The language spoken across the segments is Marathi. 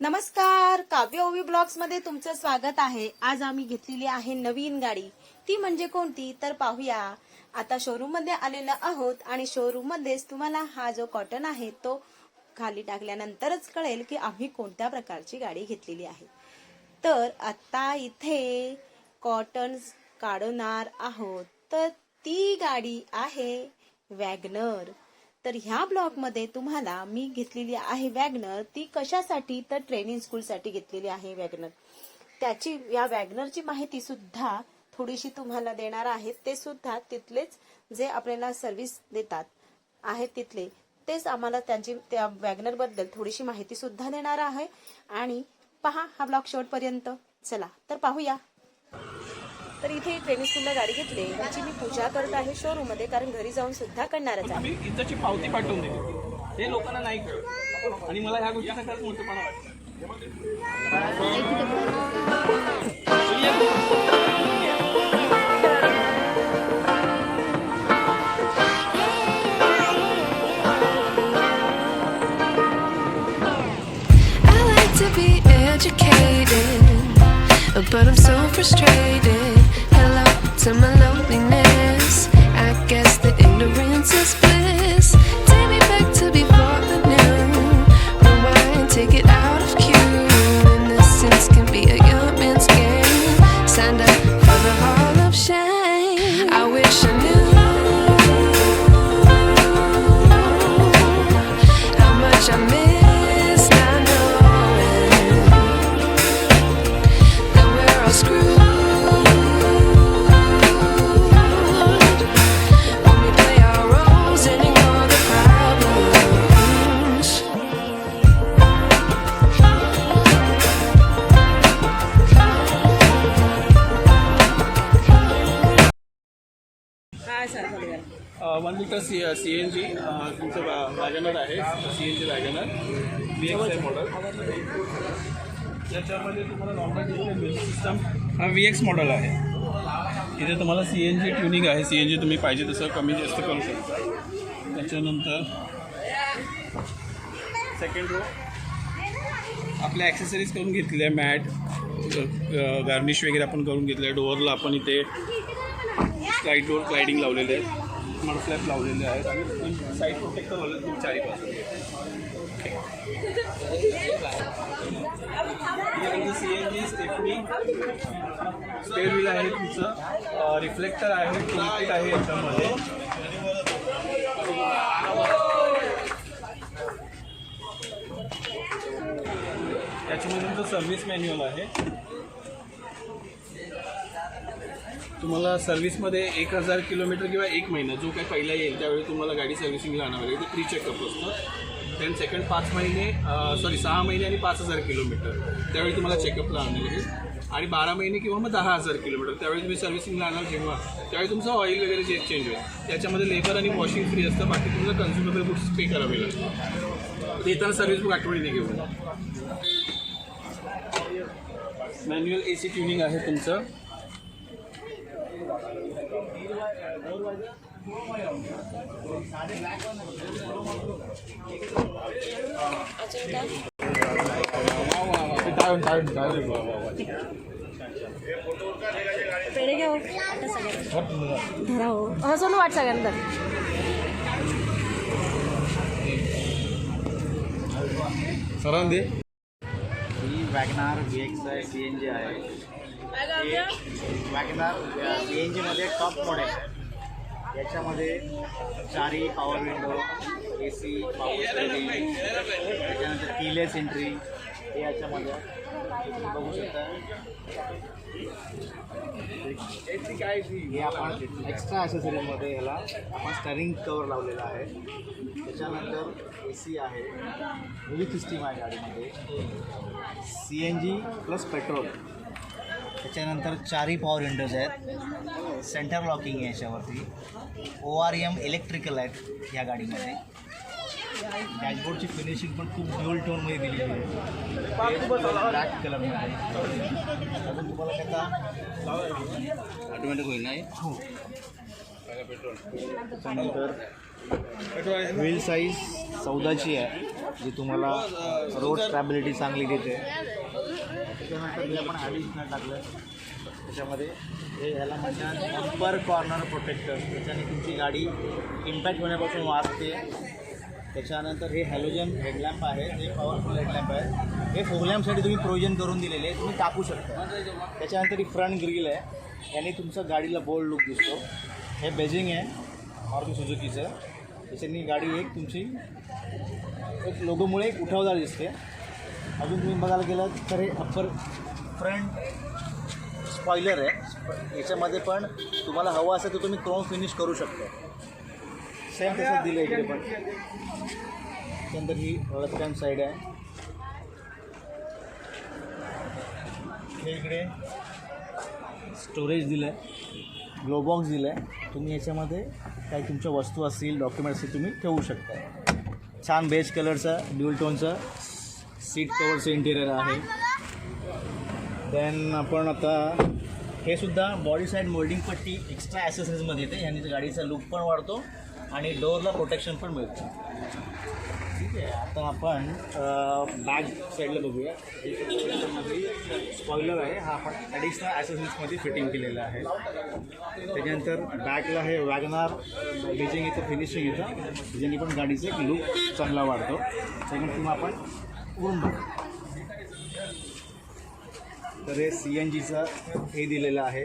नमस्कार काव्य ओवी ब्लॉग्समध्ये तुमचं स्वागत आहे. आज आम्ही घेतलेली आहे नवीन गाडी. ती म्हणजे कोणती? तर पाहूया. आता शोरूममध्ये आलेलो आहोत आणि शोरूम मध्येच तुम्हाला हा जो कॉटन आहे तो खाली टाकल्यानंतरच कळेल की आम्ही कोणत्या प्रकारची गाडी घेतलेली आहे. तर आता इथे कॉटन काढणार आहोत. तर ती गाडी आहे वॅगनर तर ह्या ब्लॉगमध्ये तुम्हाला मी घेतलेली आहे वॅगनर. ती कशासाठी? तर ट्रेनिंग स्कूलसाठी घेतलेली आहे वॅगनर. त्याची या वॅगनरची माहिती सुद्धा थोडीशी तुम्हाला देणार आहे. ते सुद्धा तिथलेच जे आपल्याला सर्व्हिस देतात आहेत तिथले तेच आम्हाला त्यांची त्या वॅगनरबद्दल थोडीशी माहिती सुद्धा देणार आहे. आणि पहा हा ब्लॉग शेवटपर्यंत. चला तर पाहूया. तर इथे ट्रेनिंग स्कूलला गाडी घेतली याची मी पूजा करत आहे शोरूममध्ये कारण घरी जाऊन सुद्धा करणारच आहे. इथंची पावती पाठवून दिली हे लोकांना नाही कळत. आणि मला ह्या गोष्टीचा खरंच मोठेपणा वाटतं but I'm so frustrated. To my one litre C C N G तुमचं वॅगनर आहे C N G WagonR B X I model याच्यामध्ये तुम्हाला नॉर्मल सिस्टम हा व्ही एक्स मॉडल आहे. इथे तुम्हाला सी एन जी ट्युनिंग आहे. सी एन जी तुम्ही पाहिजे तसं कमी जास्त करू शकता. त्याच्यानंतर सेकंड रो आपल्या ॲक्सेसरीज करून घेतल्या आहे मॅट गार्निश वगैरे आपण करून घेतलं आहे डोअरला आपण इथे स्लाईट डोअर स्लायडिंग लावलेले आहेत. मड फ्लॅप लावलेले आहेत आणि साईड प्रोटेक्टर लावले दोन चारी C N G stepney steer wheel आहे तुमचं. रिफ्लेक्टर आहे टूलकिट आहे याच्यामध्ये. त्याच्यामध्ये तुमचं सर्व्हिस मॅन्युअल आहे. तुम्हाला सर्व्हिसमध्ये एक हजार किलोमीटर किंवा एक महिना जो काही पहिला येईल त्यावेळी तुम्हाला गाडी सर्व्हिसिंगला आणावं लागेल. ते प्री चेकअप असतं. देन सेकंड पाच महिने सॉरी सहा महिने आणि पाच हजार किलोमीटर. त्यावेळी तुम्हाला चेकअपला आणावं लागेल. आणि बारा महिने किंवा मग दहा हजार किलोमीटर. त्यावेळी तुम्ही सर्व्हिसिंगला आणाल जेव्हा त्यावेळी तुमचं ऑइल वगैरे जे चेंज होईल त्याच्यामध्ये लेबर आणि वॉशिंग फ्री असतं. बाकी तुमचं कन्झ्युमेबल गुड्स पे करावे लागतं येताना सर्व्हिस बुक आठवणीने घेऊन. मॅन्युअल ए सी ट्युनिंग आहे तुमचं. पेढे घ्या हो. धरा हो. हा सोनू वाट सगळ्यांना सरांना दे ही WagonR V X I C N G आहे. वॅगनार सी एन जीमध्ये टॉप मॉडेल आहे. याच्यामध्ये चारी power window A C power त्याच्यानंतर कीलेस एंट्री हे याच्यामध्ये बघू शकता. हे आपण एक्स्ट्रा ॲसेसरीजमध्ये ह्याला आपण स्टरिंग कवर लावलेला आहे. त्याच्यानंतर ए सी आहे. म्युझिक सिस्टीम आहे गाडीमध्ये. C N G plus petrol त्याच्यानंतर चारही पॉवर विंडोज आहेत. सेंटर लॉकिंग आहे याच्यावरती. ओ आर एम इलेक्ट्रिकल आहेत या गाडीमध्ये. डॅशबोर्डची फिनिशिंग पण खूप ड्युअल टोनमध्ये दिलेली आहे. ब्लॅक कलरमध्ये अजून तुम्हाला त्याचा ऑटोमॅटिक होईल नाही हो? त्याच्यानंतर व्हील साईज चौदाची आहे जी तुम्हाला रोड स्टॅबिलिटी चांगली देते. त्याच्यानंतर जे आपण ॲडिशनल टाकलं त्याच्यामध्ये हे ह्याला म्हणतात अप्पर कॉर्नर प्रोटेक्टर त्याच्याने तुमची गाडी इम्पॅक्ट होण्यापासून वाचते. त्याच्यानंतर हे हॅलोजन हेडलॅम्प आहे. हे पॉवरफुल हेडलॅम्प आहे. हे फोगलॅम्पसाठी तुम्ही प्रोविजन करून दिलेले आहे. तुम्ही टाकू शकता. त्याच्यानंतर ही फ्रंट ग्रिल आहे. याने तुमचं गाडीला बोल्ड लुक दिसतो. हे बेजिंग आहे. मारुती सुझुकीचं त्याच्यानी गाडी एक तुमची एक लोगोमुळे एक उठावदार दिसते. अजून तुम्ही बघायला गेलं तर हे अप्पर फ्रंट स्पॉइलर आहे. याच्यामध्ये पण तुम्हाला हवं असेल तर तुम्ही क्रोम फिनिश करू शकता. सेम तसंच दिलं इकडे पण. त्यानंतर ही लेफ्ट हँड साईड आहे. हे इकडे स्टोरेज दिलं आहे ग्लोबॉक्स दिलं आहे तुम्ही याच्यामध्ये काही तुमच्या वस्तू असतील डॉक्युमेंट असतील तुम्ही ठेवू शकता. छान बेज कलरचं ड्युल टोनचं सीट कवरचं इंटिरियर आहे. देन आपण आता हे सुद्धा बॉडी साईड मोल्डिंग पट्टी एक्स्ट्रा ॲसेसरीजमध्ये येते. ह्याने गाडीचा लुक पण वाढतो आणि डोअरला प्रोटेक्शन पण मिळतं. ठीक आहे आता आपण बॅक साईडला बघूया. स्पॉइलर आहे. हा आपण ॲडिशनल ॲसेसरीजमध्ये फिटिंग केलेला आहे. त्याच्यानंतर बॅकला हे वॅगनार डिजिंग येतं फिनिशिंग येतं त्याच्याने पण गाडीचा एक लुक चांगला वाढतो. त्याच्यानंतर मग आपण तर हे सी एन जीचं हे दिलेलं आहे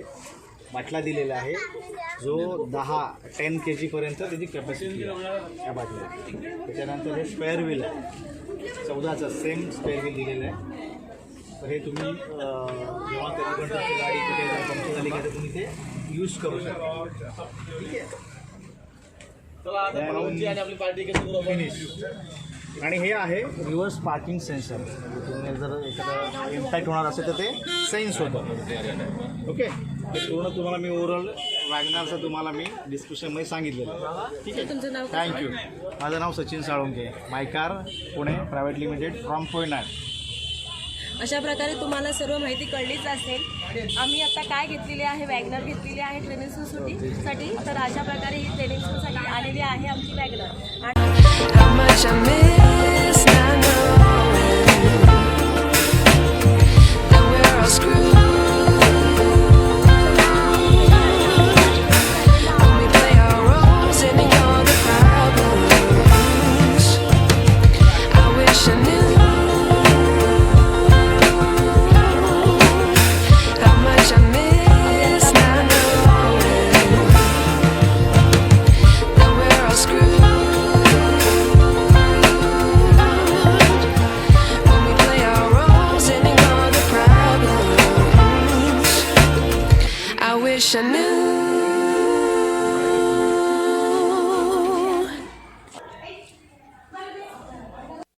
बाटला दिलेला आहे जो दहा टेन के जीपर्यंत त्याची कॅपॅसिटी आहे या बाटल्या त्याच्यानंतर हे स्पेअर व्हील आहे. चौदाचं सेम स्पेअर व्हील दिलेलं आहे. तर हे तुम्ही अं, जेव्हा कधी पण तुमची गाडी कुठे पंक्चर झाली का तर तुम्ही ते यूज करू शकता. ठीक आहे? फिनिश आणि हे आहे रिव्हर्स पार्किंग सेन्सर. तुम्ही जर एखादा इम्पॅक्ट होणार असेल तर ते सेन्स होतं ओके. ते पूर्ण तुम्हाला मी ओव्हरऑल वॅगनारचं तुम्हाला मी डिस्क्रिप्शनमध्ये सांगितलेलं ठीक आहे? तुमचं नाव थँक्यू माझं नाव Sachin Salunke. My car Pune private limited from Koyna अशा प्रकारे तुम्हाला सर्व माहिती कळलीच असेल. आम्ही आता काय घेतलेली आहे? वॅगनर घेतलेली आहे ट्रेनिंगसाठी तर अशा प्रकारे ही ट्रेनिंगसाठी आलेली आहे आमची वॅगनर आणि How much I miss